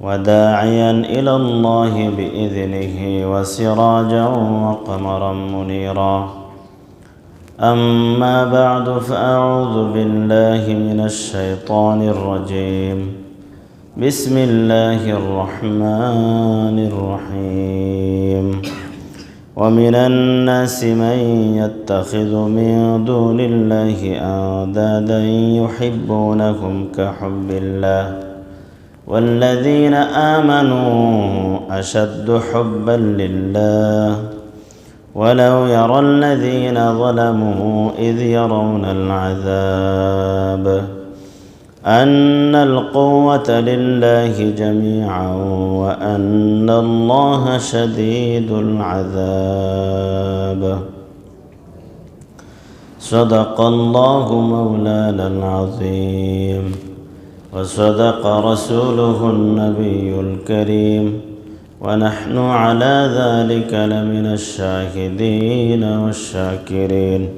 وداعيا إلى الله بإذنه وسراجا وقمرا منيرا. أما بعد فأعوذ بالله من الشيطان الرجيم. بسم الله الرحمن الرحيم. ومن الناس من يتخذ من دون الله أندادا يحبونكم كحب الله. والذين آمنوا أشد حبا لله ولو يرى الذين ظلموا إذ يرون العذاب أن القوة لله جميعا وأن الله شديد العذاب. صدق الله مولانا العظيم. وصدق رسوله النبي الكريم. ونحن على ذلك لمن الشاهدين والشاكرين.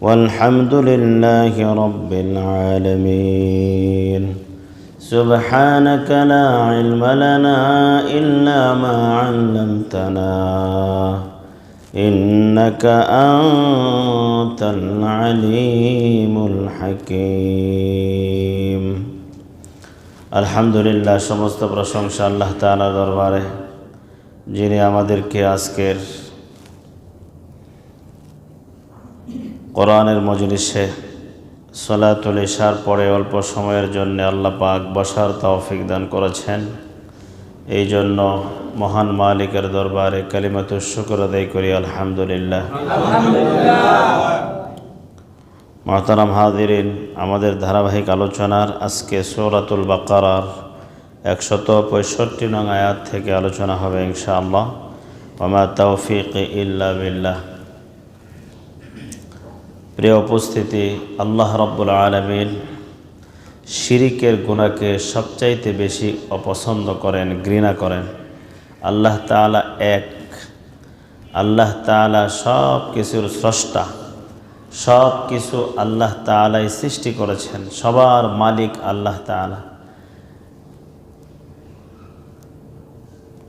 والحمد لله رب العالمين. سبحانك لا علم لنا إلا ما علمتنا. إنك أنت العليم الحكيم. আলহামদুলিল্লাহ, সমস্ত প্রশংসা আল্লাহ তালা দরবারে, যিনি আমাদেরকে আজকের কোরআনের মজলিসে সলাতুল ইশার পরে অল্প সময়ের জন্য আল্লাহ পাক বসার তৌফিক দান করেছেন। এই জন্য মহান মালিকের দরবারে কালিমাতুর শুক্র আদায় করি আলহামদুলিল্লাহ। মহতারাম হাদিরিন আমাদের ধারাবাহিক আলোচনার আজকে সৌরাতুল বাকারার একশত পঁয়ষট্টি নং আয়াত থেকে আলোচনা হবে ইনশাআল্লাহ। ওমা তৌফিক ইল্লা বিল্লাহ। প্রিয় উপস্থিতি, আল্লাহ রব্বুল আলমিন শিরিকের গুণাকে সবচাইতে বেশি অপছন্দ করেন, ঘৃণা করেন। আল্লাহ তালা এক, আল্লাহ তালা সব কিছুর স্রষ্টা। সব কিছু আল্লাহ তালাই সৃষ্টি করেছেন। সবার মালিক আল্লাহ তালা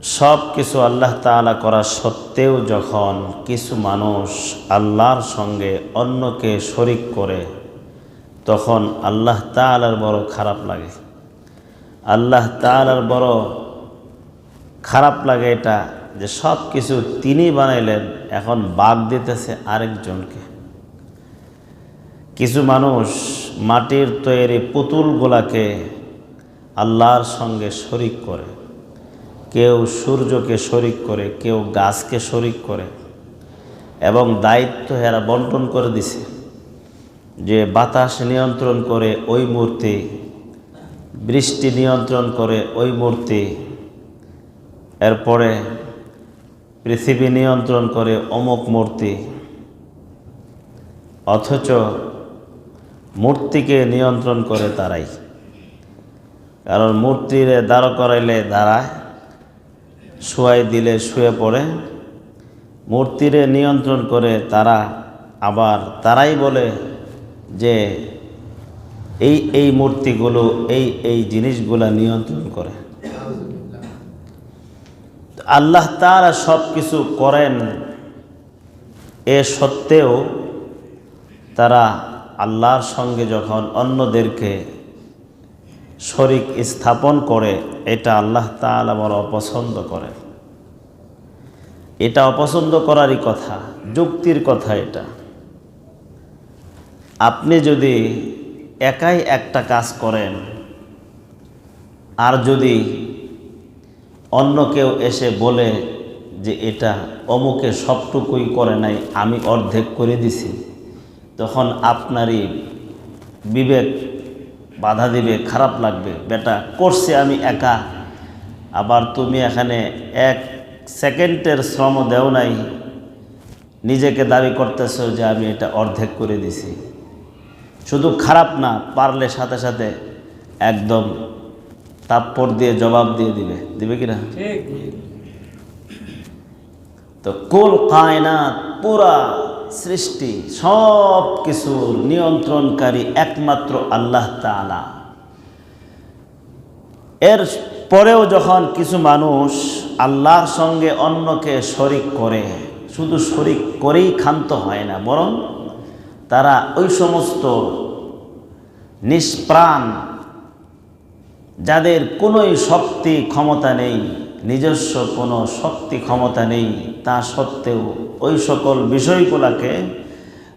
সব কিছু আল্লাহ তালা করা সত্ত্বেও যখন কিছু মানুষ আল্লাহর সঙ্গে অন্যকে শরিক করে, তখন আল্লাহ তালার বড় খারাপ লাগে। আল্লাহ তালার বড় খারাপ লাগে এটা যে সব কিছু তিনি বানাইলেন, এখন বাদ দিতেছে আরেকজনকে। কিছু মানুষ মাটির তৈরি পুতুলগুলাকে আল্লাহর সঙ্গে শরিক করে। কেউ সূর্যকে শরিক করে, কেউ গাছকে শরিক করে এবং দায়িত্ব এরা বন্টন করে দিছে যে বাতাস নিয়ন্ত্রণ করে ওই মূর্তি, বৃষ্টি নিয়ন্ত্রণ করে ওই মূর্তি, এরপরে পৃথিবী নিয়ন্ত্রণ করে অমুক মূর্তি। অথচ মূর্তিকে নিয়ন্ত্রণ করে তারাই। কারণ মূর্তিরে দাঁড় করাইলে দাঁড়ায়, শুয়াই দিলে শুয়ে পড়ে। মূর্তিরে নিয়ন্ত্রণ করে তারা আবার তারাই বলে যে, এই এই মূর্তিগুলো, এই এই জিনিসগুলো নিয়ন্ত্রণ করে। আল্লাহ তারা সব কিছু করেন, এ সত্ত্বেও তারা আল্লাহর সঙ্গে যখন অন্যদেরকে শরিক স্থাপন করে, এটা আল্লাহ তালা বড় অপছন্দ করে এটা অপছন্দ করারই কথা, যুক্তির কথা এটা। আপনি যদি একাই একটা কাজ করেন, আর যদি অন্য কেউ এসে বলে যে এটা অমুকে সবটুকুই করে নাই, আমি অর্ধেক করে দিছি তখন আপনারই বিবেক বাধা দিবে খারাপ লাগবে বেটা করছে আমি একা। আবার তুমি এখানে এক সেকেন্ডের শ্রম দেও নাই। নিজেকে দাবি করতেছো যে আমি এটা অর্ধেক করে দিছি। শুধু খারাপ না পারলে সাথে সাথে একদম তাপ্পড় দিয়ে জবাব দিয়ে দিবে। দিবে কি না? তো কুল কায়নাত পুরা সৃষ্টি, সব কিছুর নিয়ন্ত্রণকারী একমাত্র আল্লাহ তাআলা। এর পরেও যখন কিছু মানুষ আল্লাহর সঙ্গে অন্যকে শরিক করে, শুধু শরিক করেই ক্ষান্ত হয় না, বরং তারা ওই সমস্ত নিষ্প্রাণ, যাদের কোনোই শক্তি, ক্ষমতা নেই নিজস্ব কোনো শক্তি ক্ষমতা নেই। তা সত্ত্বেও ওই সকল বিষয়গুলোকে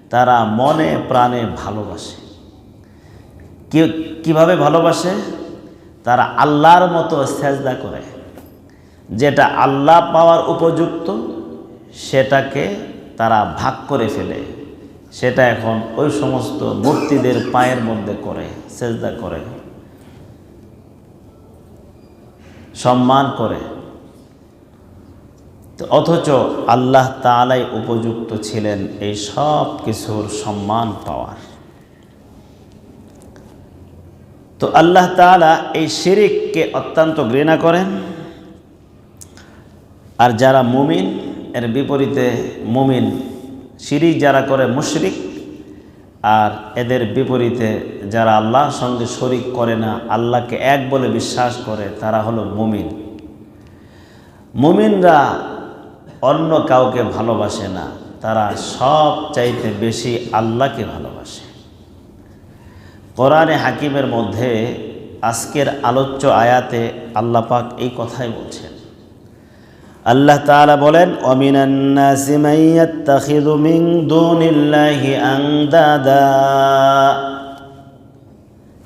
তারা মনে প্রাণে ভালোবাসে। কীভাবে ভালোবাসে? তারা আল্লাহর মতো সেজদা করে। যেটা আল্লাহ পাওয়ার উপযুক্ত, সেটাকে তারা ভাগ করে ফেলে। সেটা এখন ওই সমস্ত মূর্তিদের পায়ের মধ্যে করে, সেজদা করে। সম্মান করে। অথচ আল্লাহ তালাই উপযুক্ত ছিলেন এই সব কিছুর সম্মান পাওয়ার। তো আল্লাহ তালা এই শিরিককে অত্যন্ত ঘৃণা করেন। আর যারা মুমিন, এর বিপরীতে মুমিন শিরিক যারা করে মুশরিক, আর এদের বিপরীতে যারা আল্লাহর সঙ্গে শরিক করে না, আল্লাহকে এক বলে বিশ্বাস করে, তারা হলো মুমিন। মুমিনরা অন্য কাউকে ভালোবাসে না, তারা সব চাইতে বেশি আল্লাহকে ভালোবাসে। কোরআনে হাকিমের মধ্যে আজকের আলোচ্য আয়াতে আল্লাহ পাক এই কথাই বলছেন। আল্লাহ তাআলা বলেন মিন আনদাদা।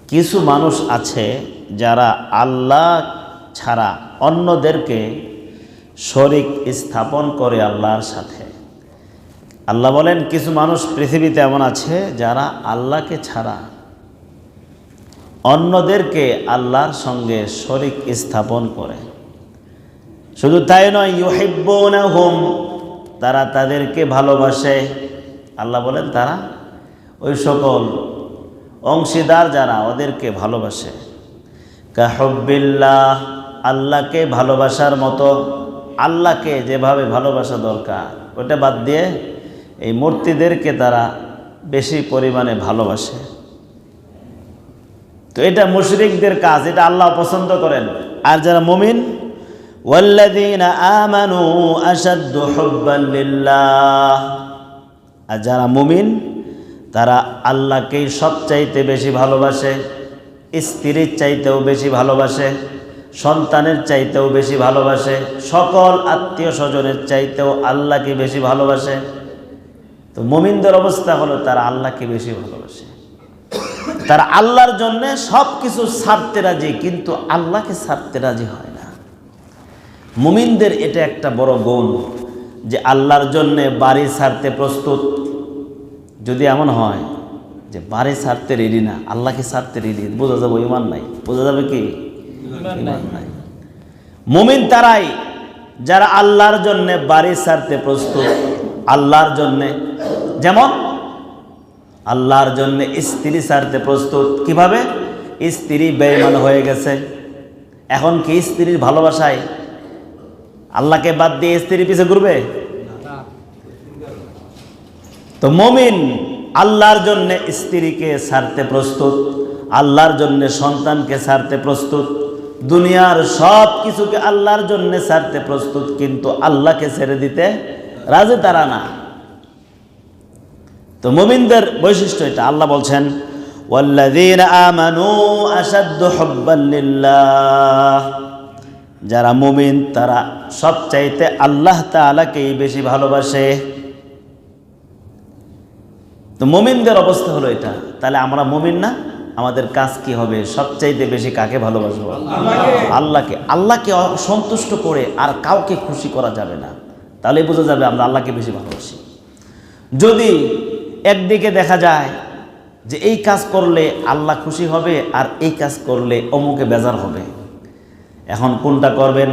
কিছু মানুষ আছে যারা আল্লাহ ছাড়া অন্যদেরকে শরিক স্থাপন করে আল্লাহর সাথে। আল্লাহ বলেন, কিছু মানুষ পৃথিবীতে এমন আছে যারা আল্লাহকে ছাড়া অন্যদেরকে আল্লাহর সঙ্গে শরিক স্থাপন করে। শুধু তাই নয়, ইউহিব্বুনাহুম, তারা তাদেরকে ভালোবাসে। আল্লাহ বলেন, তারা ওই সকল অংশীদার যারা ওদেরকে ভালোবাসে। কাহব্বিল্লাহ, আল্লাহকে ভালোবাসার মতো। আল্লাহকে যেভাবে ভালোবাসা দরকার ওটা বাদ দিয়ে এই মূর্তিদেরকে তারা বেশি পরিমাণে ভালোবাসে তো এটা মুশরিকদের কাজ এটা আল্লাহ পছন্দ করেন আর যারা মুমিন والذين آمنوا أشد حبا لله আর যারা মুমিন তারা আল্লাহকেই সবচাইতে বেশি ভালোবাসে স্ত্রীর চাইতেও বেশি ভালোবাসে সন্তানের চাইতেও বেশি ভালোবাসে, সকল আত্মীয় স্বজনের চাইতেও আল্লাহকে বেশি ভালোবাসে। তো মুমিনদের অবস্থা হলো তারা আল্লাহকে বেশি ভালোবাসে। তারা আল্লাহর জন্য সব কিছু ছাড়তে রাজি, কিন্তু আল্লাহকে ছাড়তে রাজি হয় না। মুমিনদের এটা একটা বড় গুণ যে আল্লাহর জন্যে বাড়ি ছাড়তে প্রস্তুত। যদি এমন হয় যে বাড়ি ছাড়তে রেডি না, আল্লাহকে ছাড়তে রেডি বোঝা যাবে ইমান নাই। বোঝা যাবে কি? মুমিন তারাই যারা আল্লাহর জন্যে বাড়ি ছাড়তে প্রস্তুত আল্লাহর জন্যে। যেমন আল্লাহর জন্য স্ত্রী ছাড়তে প্রস্তুত। কীভাবে? স্ত্রী বেইমান হয়ে গেছে। এখন কি স্ত্রীর ভালোবাসায় আল্লাহকে বাদ দিয়ে স্ত্রীর পিছে ঘুরবে? তো মমিন আল্লাহর জন্য স্ত্রীকে ছাড়তে প্রস্তুত আল্লাহর জন্য সন্তানকে ছাড়তে প্রস্তুত। দুনিয়ার সব কিছুকে আল্লাহর জন্য ছাড়তে প্রস্তুত, কিন্তু আল্লাহকে ছেড়ে দিতে রাজে তারা না। তো মুমিনদের বৈশিষ্ট্য এটা, আল্লাহ বলছেন যারা মুমিন, তারা সবচাইতে আল্লাহ তাআলাকেই বেশি ভালোবাসে। তো মুমিনদের অবস্থা হলো এটা, তাহলে আমরা মুমিন না? আমাদের কাজ কি হবে? সবচাইতে বেশি কাকে ভালোবাসবো? আল্লাহকে। আল্লাহকে সন্তুষ্ট করে আর কাউকে খুশি করা যাবে না। তাহলে বোঝা যাবে আমরা আল্লাহকে বেশি ভালোবাসি। যদি একদিকে দেখা যায় যে এই কাজ করলে আল্লাহ খুশি হবে আর এই কাজ করলে অমুকে বেজার হবে, এখন কোনটা করবেন?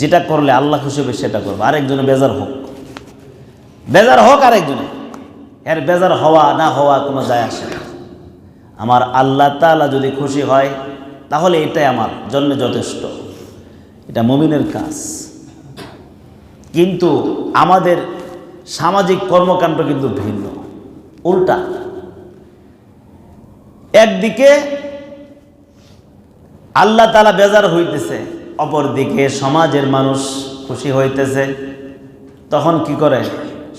যেটা করলে আল্লাহ খুশি হবে সেটা করবে। আরেকজনে বেজার হোক। বেজার হোক আরেকজনে। এর বেজার হওয়া না হওয়া কোনো যায় আসে না। আমার আল্লাহ তালা যদি খুশি হয়, তাহলে এটাই আমার জন্য যথেষ্ট। এটা মমিনের কাজ। কিন্তু আমাদের সামাজিক কর্মকাণ্ড কিন্তু ভিন্ন, উল্টা। একদিকে আল্লাহ তালা বেজার হইতেছে, অপরদিকে সমাজের মানুষ খুশি হইতেছে। তখন কি করে?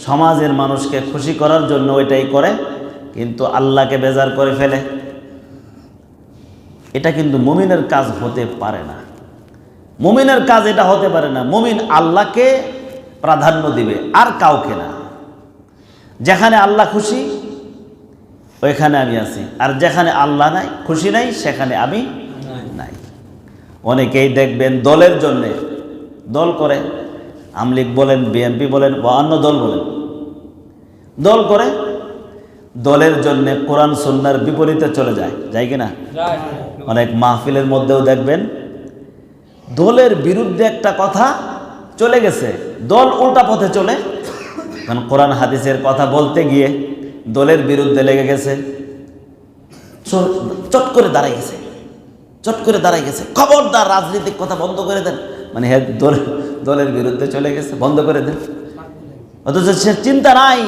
সমাজের মানুষকে খুশি করার জন্য ওইটাই করে। কিন্তু আল্লাহকে বেজার করে ফেলে। এটা কিন্তু মুমিনের কাজ হতে পারে না। মুমিনের কাজ এটা হতে পারে না। মুমিন আল্লাহকে প্রাধান্য দিবে, আর কাউকে না। যেখানে আল্লাহ খুশি, ওইখানে আমি আছি। আর যেখানে আল্লাহ নাই, খুশি নাই, সেখানে আমি নাই। অনেকেই দেখবেন দলের জন্যে দল করে। আমলিগ বলেন, বিএনপি বলেন বা অন্য দল বলেন। দল করে দলের জন্য কোরআন সন্ন্যার বিপরীতে চলে যায়। যায় কি না? অনেক মাহফিলের মধ্যেও দেখবেন দলের বিরুদ্ধে একটা কথা চলে গেছে। দল উল্টা পথে চলে। কারণ কোরআন হাদিসের কথা বলতে গিয়ে দলের বিরুদ্ধে লেগে গেছে। চট করে দাঁড়াই গেছে। চট করে দাঁড়াই গেছে। খবরদার রাজনীতিক কথা বন্ধ করে দেন। মানে হ্যাঁ দল দলের বিরুদ্ধে চলে গেছে। বন্ধ করে দেন। অথচ সে চিন্তা নাই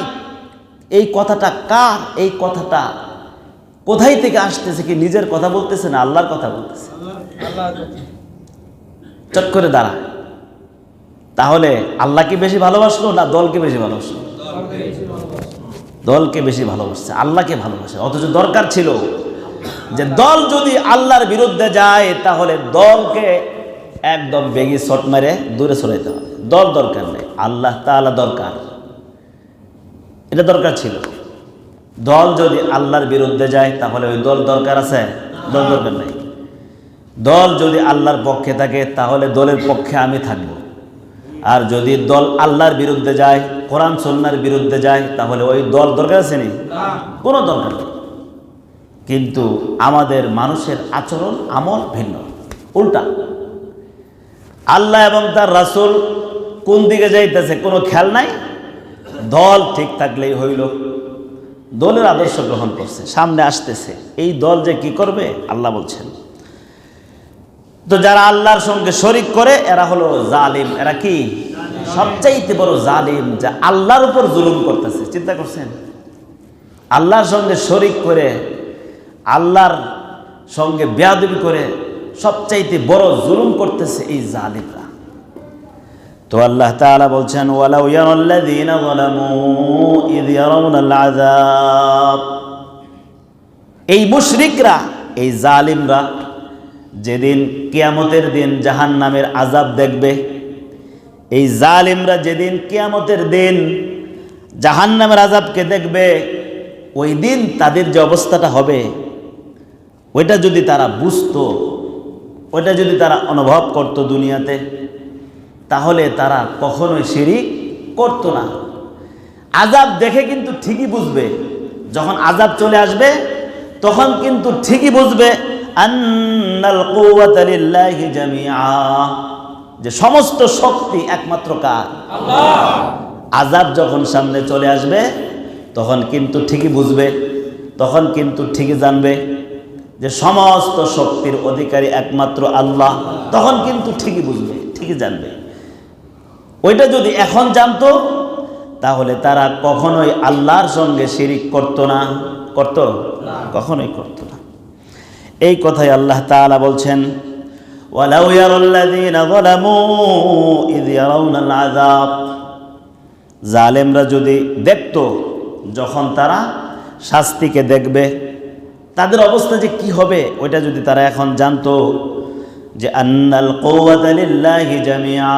এই কথাটা কার? এই কথাটা কোথায় থেকে আসতেছে কি? নিজের কথা বলতেছে না? আল্লাহর কথা বলতেছে। চট করে দাঁড়া। তাহলে আল্লাহ কি বেশি ভালোবাসলো না দলকে বেশি ভালোবাসলো? দলকে বেশি ভালোবাসছে, আল্লাহকে ভালোবাসে। অথচ দরকার ছিল যে দল যদি আল্লাহর বিরুদ্ধে যায়, তাহলে দলকে একদম বেগি শট মেরে দূরে সরাইতে হবে। দল দরকার নেই, আল্লাহ তাআলা দরকার। এটা দরকার ছিল। দল যদি আল্লাহর বিরুদ্ধে যায়, তাহলে ওই দল দরকার আছে? দল দরকার নেই। দল যদি আল্লাহর পক্ষে থাকে, তাহলে দলের পক্ষে আমি থাকব। আর যদি দল আল্লাহর বিরুদ্ধে যায়, কোরআন সন্ন্যার বিরুদ্ধে যায়, তাহলে ওই দল দরকার আছে নি? কোনো দরকার নেই। কিন্তু আমাদের মানুষের আচরণ, আমল ভিন্ন, উল্টা। আল্লাহ এবং তার রাসুল কোন দিকে যাইতেছে, কোনো খেয়াল নাই? দল ঠিক থাকলেই হইল। দলের আদর্শ গ্রহণ করছে, সামনে আসতেছে। এই দল যে কি করবে? আল্লাহ বলছেন। তো যারা আল্লাহর সঙ্গে শরিক করে, এরা হলো জালিম। এরা কি? সবচাইতে বড় জালিম, যা আল্লাহর উপর জুলুম করতেছে। চিন্তা করছেন? আল্লাহর সঙ্গে শরিক করে, আল্লাহর সঙ্গে বেয়াদবি করে, সবচাইতে বড় জুলুম করতেছে এই জালিমরা। তো আল্লাহ তাআলা বলছেন এই মুশরিকরা, এই জালিমরা যেদিন কিয়ামতের দিন জাহান নামের আজাব দেখবে, এই জালিমরা যেদিন কিয়ামতের দিন জাহান নামের আজাবকে দেখবে, ওই দিন তাদের যে অবস্থাটা হবে, ওইটা যদি তারা বুঝতো, ওইটা যদি তারা অনুভব করত দুনিয়াতে তাহলে তারা কখনোই শিরিক করতো না। আজাব দেখে কিন্তু ঠিকই বুঝবে। যখন আজাব চলে আসবে তখন কিন্তু ঠিকই বুঝবে যে সমস্ত শক্তি একমাত্র কার? আজাব যখন সামনে চলে আসবে তখন কিন্তু ঠিকই বুঝবে তখন কিন্তু ঠিকই জানবে যে সমস্ত শক্তির অধিকারী একমাত্র আল্লাহ। তখন কিন্তু ঠিকই বুঝবে ঠিকই জানবে। ওইটা যদি এখন জানতো তাহলে তারা কখনোই আল্লাহর সঙ্গে শিরিক করত না। করত? কখনোই করত না। এই কথাই আল্লাহ তাআলা বলছেন জালেমরা যদি দেখত যখন তারা শাস্তিকে দেখবে তাদের অবস্থা যে কি হবে ওইটা যদি তারা এখন জানতো যে আন্নাল কওয়াতা লিল্লাহি জামিআ,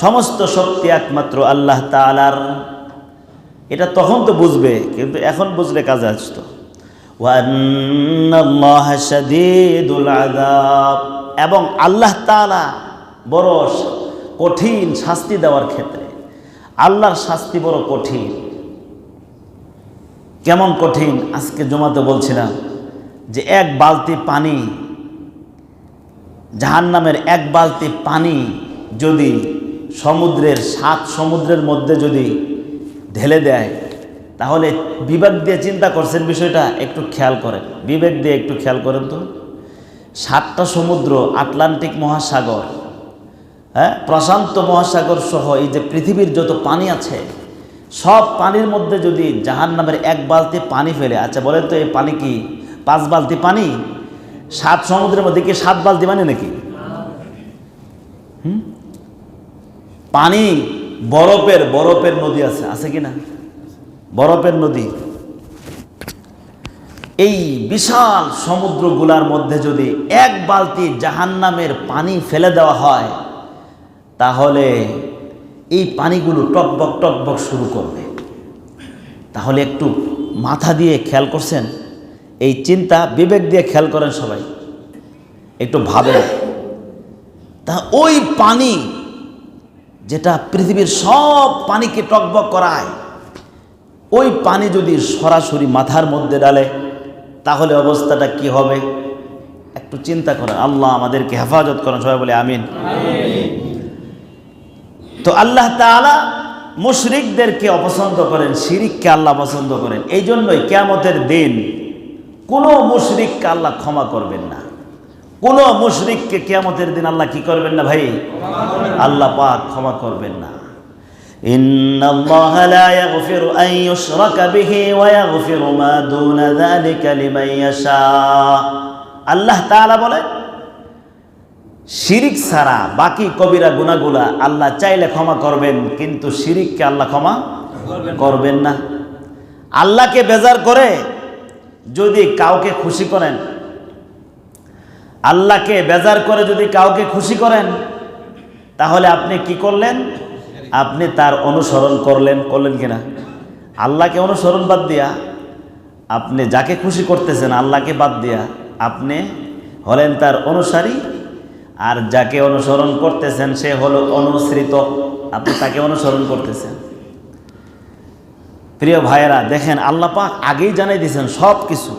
সমস্ত শক্তি একমাত্র আল্লাহ তাআলার। এটা তখন তো বুঝবে, কিন্তু এখন বুঝলে কাজে আসতো। এবং আল্লাহ তাআলা বড় কঠিন শাস্তি দেওয়ার ক্ষেত্রে। আল্লাহর শাস্তি বড় কঠিন। কেমন কঠিন? আজকে জমাতে বলছিলাম যে এক বালতি পানি জাহান নামের এক বালতি পানি যদি সমুদ্রের সাত সমুদ্রের মধ্যে যদি ঢেলে দেয়, তাহলে বিবেক দিয়ে চিন্তা করছেন বিষয়টা, একটু খেয়াল করেন। বিবেক দিয়ে একটু খেয়াল করেন তো। সাতটা সমুদ্র, আটলান্টিক মহাসাগর হ্যাঁ প্রশান্ত মহাসাগর সহ এই যে পৃথিবীর যত পানি আছে, সব পানির মধ্যে যদি জাহান নামের এক বালতি পানি ফেলে আচ্ছা বলেন তো এই পানি কি পাঁচ বালতি পানি? সাত সমুদ্রের মধ্যে কি সাত বালতি মানে নাকি? হুম? পানি বরফের বরফের নদী আছে আছে কি না? বরফের নদী। এই বিশাল সমুদ্রগুলার মধ্যে যদি এক বালতি জাহান্নামের পানি ফেলে দেওয়া হয়, তাহলে এই পানিগুলো টকবক টকবক শুরু করবে। তাহলে একটু মাথা দিয়ে খেয়াল করছেন? এই চিন্তা বিবেক দিয়ে খেয়াল করেন সবাই। একটু ভাবেন। তা ওই পানি যেটা পৃথিবীর সব পানিকে টকবক করায়, ওই পানি যদি সরাসরি মাথার মধ্যে ডালে তাহলে অবস্থাটা কি হবে? একটু চিন্তা করেন। আল্লাহ আমাদেরকে হেফাজত করেন। সবাই বলে আমিন। তো আল্লাহ তাআলা মুশরিকদেরকে অপছন্দ করেন, শিরিককে আল্লাহ পছন্দ করেন। এই জন্যই কেয়ামতের দিন কোনো মুশরিককে আল্লাহ ক্ষমা করবেন না কোনো মুশরিককে কেয়ামতের দিন আল্লাহ কি করবেন না ভাই আল্লাহ পাক ক্ষমা করবেন না إن الله لا يغفر أن يشرك به ويغفر ما دون ذلك لمن يشاء আল্লাহ তাআলা বলেন শিরিক ছাড়া বাকি কবিরা গুনাগুলা আল্লাহ চাইলে ক্ষমা করবেন কিন্তু শিরিককে আল্লাহ ক্ষমা করবেন না আল্লাহকে বেজার করে যদি কাউকে খুশি করেন, আল্লাহকে বেজার করে যদি কাউকে খুশি করেন, তাহলে আপনি কি করলেন? আপনি তার অনুসরণ করলেন করলেন কিনা? আল্লাহকে অনুসরণ বাদ দিয়া, আপনি যাকে খুশি করতেছেন আল্লাহকে বাদ দিয়া, আপনি হলেন তার অনুসারী, আর যাকে অনুসরণ করতেছেন সে হলো অনুসৃত। আপনি তাকে অনুসরণ করতেছেন। প্রিয় ভাইয়েরা, দেখেন আল্লাহ পাক আগেই জানাই দিয়েছেন সব কিছু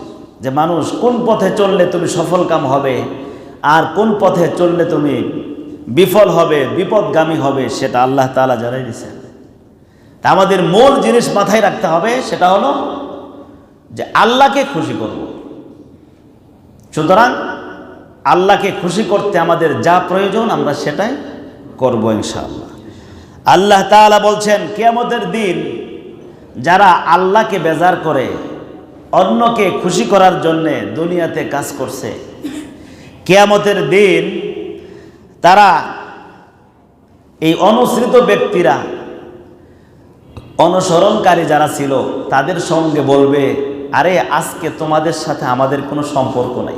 যে মানুষ কোন পথে চললে তুমি সফল কাম হবে আর কোন পথে চললে তুমি বিফল হবে, বিপদগামী হবে, সেটা আল্লাহ তাআলা জানাই দিয়েছেন। তা আমাদের মূল জিনিস মাথায় রাখতে হবে, সেটা হলো যে আল্লাহকে খুশি করব। সুতরাং আল্লাহকে খুশি করতে আমাদের যা প্রয়োজন আমরা সেটাই করব ইনশাআল্লাহ। আল্লাহ তাআলা বলছেন, কিয়ামতের দিন যারা আল্লাহকে বেজার করে, অন্যকে খুশি করার জন্যে দুনিয়াতে কাজ করছে। কেয়ামতের দিন তারা এই অনুসৃত ব্যক্তিরা, অনুসরণকারী যারা ছিল, তাদের সঙ্গে বলবে, আরে, আজকে তোমাদের সাথে আমাদের কোনো সম্পর্ক নাই।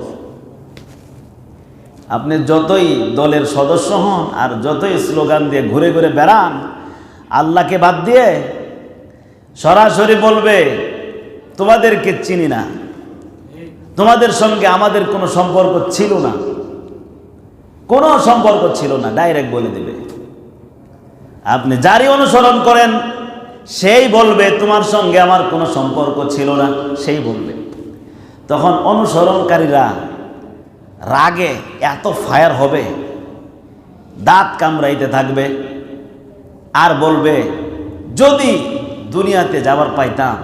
আপনি যতই দলের সদস্য হন আর যতই স্লোগান দিয়ে ঘুরে ঘুরে বেড়ান, আল্লাহকে বাদ দিয়ে সরাসরি বলবে, তোমাদেরকে চিনি না। তোমাদের সঙ্গে আমাদের কোনো সম্পর্ক ছিল না। কোনো সম্পর্ক ছিল না। ডাইরেক্ট বলে দিবে। আপনি যারই অনুসরণ করেন, সেই বলবে, তোমার সঙ্গে আমার কোনো সম্পর্ক ছিল না। সেই বলবে। তখন অনুসরণকারীরা রাগে এত ফায়ার হবে, দাঁত কামড়াইতে থাকবে, আর বলবে, যদি দুনিয়াতে যাবার পাইতাম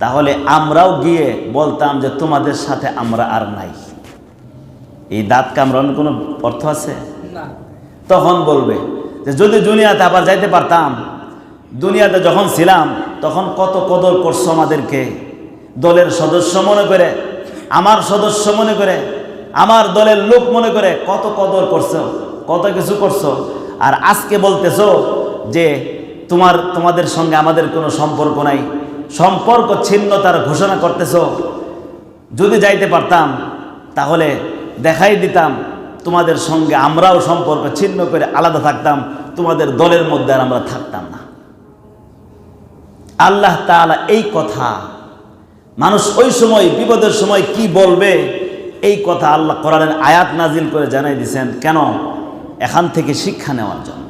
তাহলে আমরাও গিয়ে বলতাম যে তোমাদের সাথে আমরা আর নাই। এই দাঁত কামড়ানোর কোনো অর্থ আছে? তখন বলবে যে যদি দুনিয়াতে আবার যাইতে পারতাম দুনিয়াতে যখন ছিলাম তখন কত কদর করছ আমাদেরকে। দলের সদস্য মনে করে আমার সদস্য মনে করে আমার দলের লোক মনে করে কত কদর করছ কত কিছু করছ। আর আজকে বলতেছো যে তোমার, তোমাদের সঙ্গে আমাদের কোনো সম্পর্ক নাই। সম্পর্ক ছিন্নতার ঘোষণা করতেছো। যদি যাইতে পারতাম, তাহলে দেখাই দিতাম, তোমাদের সঙ্গে আমরাও সম্পর্ক ছিন্ন করে আলাদা থাকতাম, তোমাদের দলের মধ্যে আর আমরা থাকতাম না। আল্লাহ তাআলা এই কথা, মানুষ ওই সময়, বিপদের সময় কি বলবে, এই কথা আল্লাহ কোরআনের আয়াত নাজিল করে জানাই দিয়েছেন কেন? এখান থেকে শিক্ষা নেওয়ার জন্য।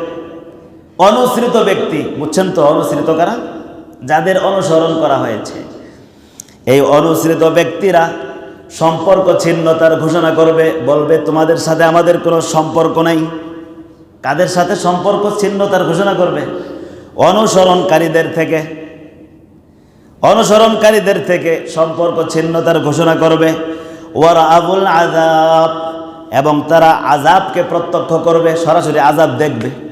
অনুসৃত ব্যক্তি, বুঝছেন তো? অনুসৃত কারা? যাদের অনুসরণ করা হয়েছে। এই অনুসৃত ব্যক্তিরা সম্পর্ক ছিন্নতার ঘোষণা করবে, বলবে, তোমাদের সাথে আমাদের কোনো সম্পর্ক নাই। কাদের সাথে সম্পর্ক ছিন্নতার ঘোষণা করবে? অনুসরণকারীদের থেকে। অনুসরণকারীদের থেকে সম্পর্ক ছিন্নতার ঘোষণা করবে। ওয়ারা আবুল আজাব এবং তারা আজাবকে প্রত্যক্ষ করবে, সরাসরি আজাব দেখবে।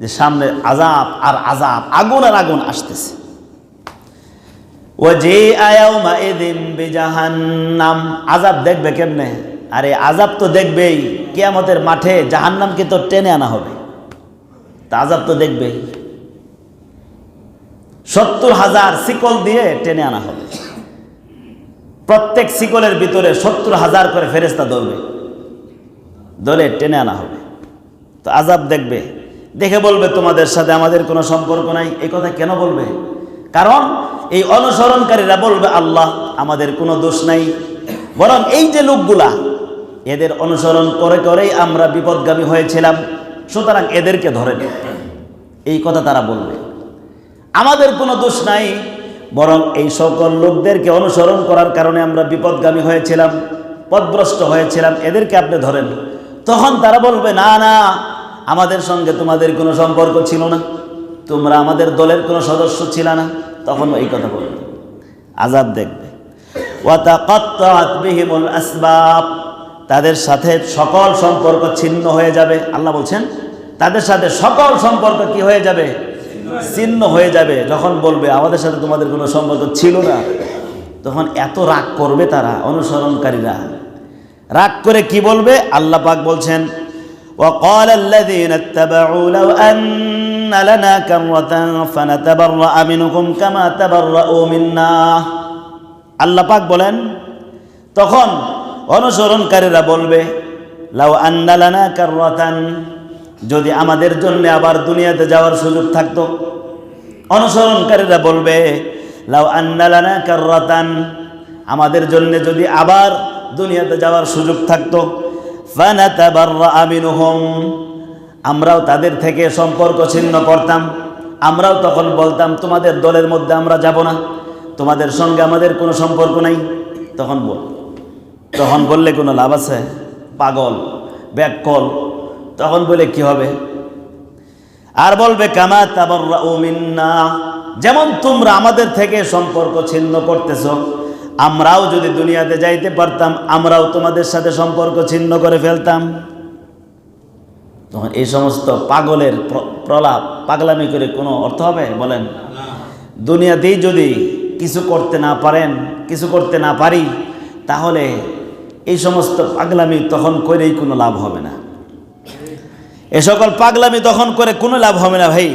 যে সামনে আজাব আর আজাব আগুন আর আগুন আসতেছে। ও যে আয়াউমা এদিন বেজাহান্নাম আজাব দেখবে কেমনে? আরে আজাব তো দেখবেই, কেয়ামতের মাঠে জাহান্নামকে তো টেনে আনা হবে। তা আজাব তো দেখবেই। সত্তর হাজার শিকল দিয়ে টেনে আনা হবে। প্রত্যেক শিকলের ভিতরে সত্তর হাজার করে ফেরেস্তা দৌড়বে। দলে টেনে আনা হবে। তো আজাব দেখবে। দেখে বলবে তোমাদের সাথে আমাদের কোনো সম্পর্ক নাই। এই কথা কেন বলবে? কারণ এই অনুসরণকারীরা বলবে, আল্লাহ, আমাদের কোনো দোষ নাই। বরং এই যে লোকগুলা, এদের অনুসরণ করে করেই আমরা বিপদগামী হয়েছিলাম। সুতরাং এদেরকে ধরেন এই কথা তারা বলবে। আমাদের কোনো দোষ নাই, বরং এই সকল লোকদেরকে অনুসরণ করার কারণে আমরা বিপদগামী হয়েছিলাম, পদভ্রষ্ট হয়েছিলাম। এদেরকে আপনি ধরেন তখন তারা বলবে, না না আমাদের সঙ্গে তোমাদের কোনো সম্পর্ক ছিল না। তোমরা আমাদের দলের কোনো সদস্য ছিল না। তখন এই কথা বলবে আজাব দেখবে। তাদের সাথে সকল সম্পর্ক ছিন্ন হয়ে যাবে। আল্লাহ বলছেন, তাদের সাথে সকল সম্পর্ক কি হয়ে যাবে? ছিন্ন হয়ে যাবে। যখন বলবে, আমাদের সাথে তোমাদের কোনো সম্পর্ক ছিল না। তখন এত রাগ করবে তারা, অনুসরণকারীরা। রাগ করে কি বলবে? আল্লাহ পাক বলছেন وقال الذين اتبعوا لو أن لنا كرة فنتبرأ منكم كما تبرأوا منا আল্লাহ পাক বলেন তখন অনুসরণকারীরা বলবে লাউ আন্নালানা কাররাতান যদি আমাদের জন্য আবার দুনিয়াতে যাওয়ার সুযোগ থাকতো অনুসরণকারীরা বলবে লাউ আন্নালানা কাররাতান আমাদের জন্য যদি আবার দুনিয়াতে যাওয়ার সুযোগ থাকতো আমরাও তাদের থেকে সম্পর্ক ছিন্ন করতাম। আমরাও তখন বলতাম, তোমাদের দলের মধ্যে আমরা যাব না। তোমাদের সঙ্গে আমাদের কোনো সম্পর্ক নাই। তখন বল, তখন বললে কোনো লাভ আছে? পাগল, ব্যাককল। তখন বলে কি হবে? আর বলবে, কামা তাবাররা মিন্না। যেমন তোমরা আমাদের থেকে সম্পর্ক ছিন্ন করতেছ আমরাও যদি দুনিয়াতে যাইতে পারতাম, আমরাও তোমাদের সাথে সম্পর্ক ছিন্ন করে ফেলতাম। তখন এই সমস্ত পাগলের প্র- প্রলাপ, পাগলামি করে কোনো অর্থ হবে? বলেন। দুনিয়াতেই যদি কিছু করতে না পারেন, কিছু করতে না পারি, তাহলে এই সমস্ত পাগলামি তখন করেই কোনো লাভ হবে না। এ সকল পাগলামি তখন করে কোনো লাভ হবে না ভাই।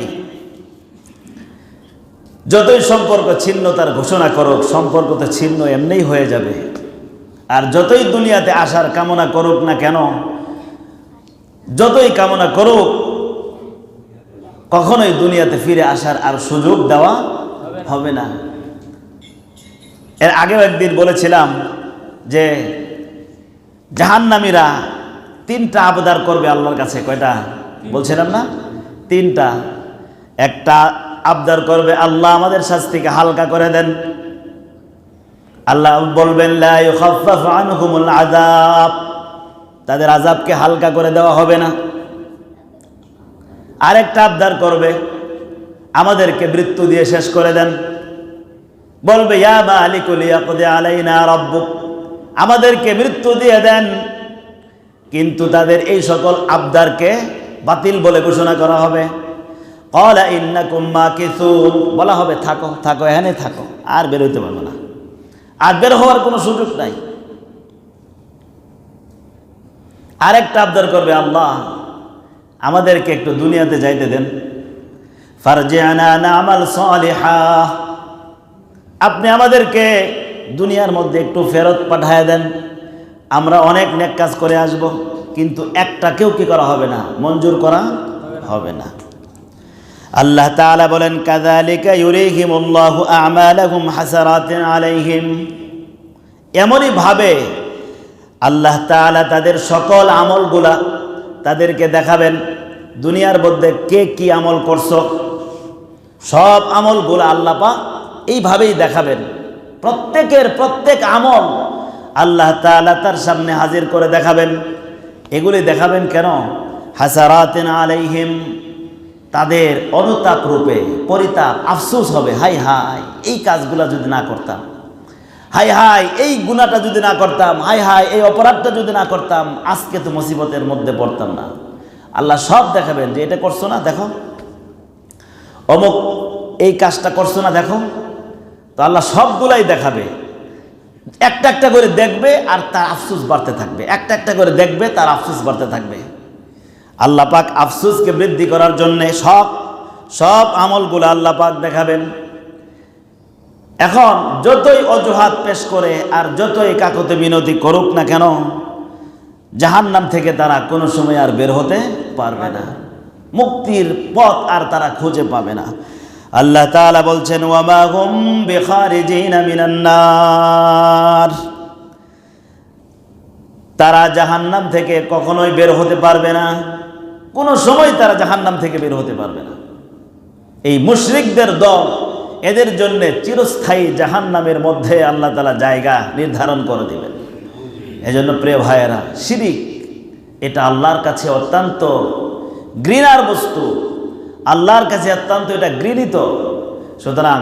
যতই সম্পর্ক ছিন্নতার ঘোষণা করুক, সম্পর্ক তো ছিন্ন এমনিই হয়ে যাবে। আর যতই দুনিয়াতে আসার কামনা করুক না কেন, যতই কামনা করুক, কখনোই দুনিয়াতে ফিরে আসার আর সুযোগ দেওয়া হবে না। এর আগেও একদিন বলেছিলাম যে, জাহান্নামীরা তিনটা আবদার করবে আল্লাহর কাছে, কয়টা? বলছিলাম না? তিনটা। একটা আবদার করবে, আল্লাহ আমাদের শাস্তিকে হালকা করে দেন। আল্লাহ বলবেন আযাব। তাদের আজাবকে হালকা করে দেওয়া হবে না। আরেকটা আবদার করবে, আমাদেরকে মৃত্যু দিয়ে শেষ করে দেন। বলবে, ইয়া মালিকুল ইয়াকদি আলাইনা রাব্বুক। আমাদেরকে মৃত্যু দিয়ে দেন। কিন্তু তাদের এই সকল আবদারকে বাতিল বলে ঘোষণা করা হবে। কলা মাকিসুন বলা হবে, থাকো থাকো এখানে থাকো, আর বেরোতে পারব না। আর বের হওয়ার কোনো সুযোগ নাই। আরেকটা আবদার করবে, আল্লাহ, আমাদেরকে একটু দুনিয়াতে যাইতে দেন। ফারজে আনা আমাল সালিহা, আপনি আমাদেরকে দুনিয়ার মধ্যে একটু ফেরত পাঠায় দেন। আমরা অনেক নেক কাজ করে আসব, কিন্তু একটা কেউ কি করা হবে না? মঞ্জুর করা হবে না। আল্লাহ তাআলা বলেন, কাযালিকা ইউরিহিমুল্লাহু আমালাহুম হাসারাতিন আলাইহিম। এমনই ভাবে আল্লাহ তাআলা তাদের সকল আমলগুলা তাদেরকে দেখাবেন, দুনিয়ার মধ্যে কে কি আমল করছ। সব আমলগুলো আল্লাহ পাক এইভাবেই দেখাবেন। প্রত্যেকের প্রত্যেক আমল আল্লাহ তাআলা তার সামনে হাজির করে দেখাবেন। এগুলি দেখাবেন কেন? হাসারাতিন আলাইহিম। তাদের অনুতাপ রূপে পরিতাপ আফসোস হবে। হাই হাই, এই কাজগুলা যদি না করতাম। হাই হাই, এই গুণাটা যদি না করতাম। হাই হাই, এই অপরাধটা যদি না করতাম। আজকে তো মুসিবতের মধ্যে পড়তাম না। আল্লাহ সব দেখাবেন যে এটা করছ না, দেখো। অমুক এই কাজটা করছ না, দেখো। তো আল্লাহ সবগুলাই দেখাবে। একটা একটা করে দেখবে আর তার আফসোস বাড়তে থাকবে। একটা একটা করে দেখবে, তার আফসোস বাড়তে থাকবে। আল্লাহ পাক আফসোসকে বৃদ্ধি করার জন্যে সব সব আমলগুলো আল্লাহ পাক দেখাবেন। এখন যতই অজুহাত পেশ করে আর যতই কাকতে বিনতি করুক না কেন, জাহান্নাম থেকে তারা কোনো সময় আর বের হতে পারবে না। মুক্তির পথ আর তারা খুঁজে পাবে না। আল্লাহ তাআলা বলছেন তারা জাহান্নাম থেকে কখনোই বের হতে পারবে না। কোনো সময় তারা জাহান্নাম থেকে বের হতে পারবে না। এই মুশরিকদের দল এদের জন্য চিরস্থায়ী জাহান্নামের মধ্যে আল্লাহ তালা জায়গা নির্ধারণ করে দিবেন। এজন্য প্রিয় ভাইয়েরা, শিরিক এটা আল্লাহর কাছে অত্যন্ত ঘৃণার বস্তু। আল্লাহর কাছে অত্যন্ত এটা ঘৃণিত। সুতরাং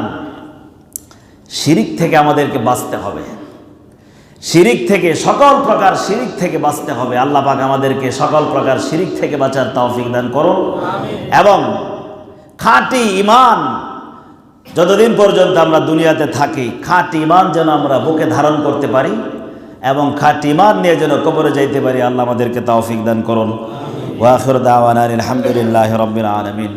শিরিক থেকে আমাদেরকে বাঁচতে হবে। শিরিক থেকে সকল প্রকার শিরিক থেকে বাঁচতে হবে। আল্লাহ পাক আমাদেরকে সকল প্রকার শিরিক থেকে বাঁচার তৌফিক দান করুন। এবং খাঁটি ইমান যতদিন পর্যন্ত আমরা দুনিয়াতে থাকি খাঁটি ইমান যেন আমরা বুকে ধারণ করতে পারি এবং খাঁটি ইমান নিয়ে যেন কবরে যাইতে পারি আল্লাহ আমাদেরকে তৌফিক দান করুন। ওয়াখির দাওয়ানা আলহামদুলিল্লাহ রবিল আলমিন।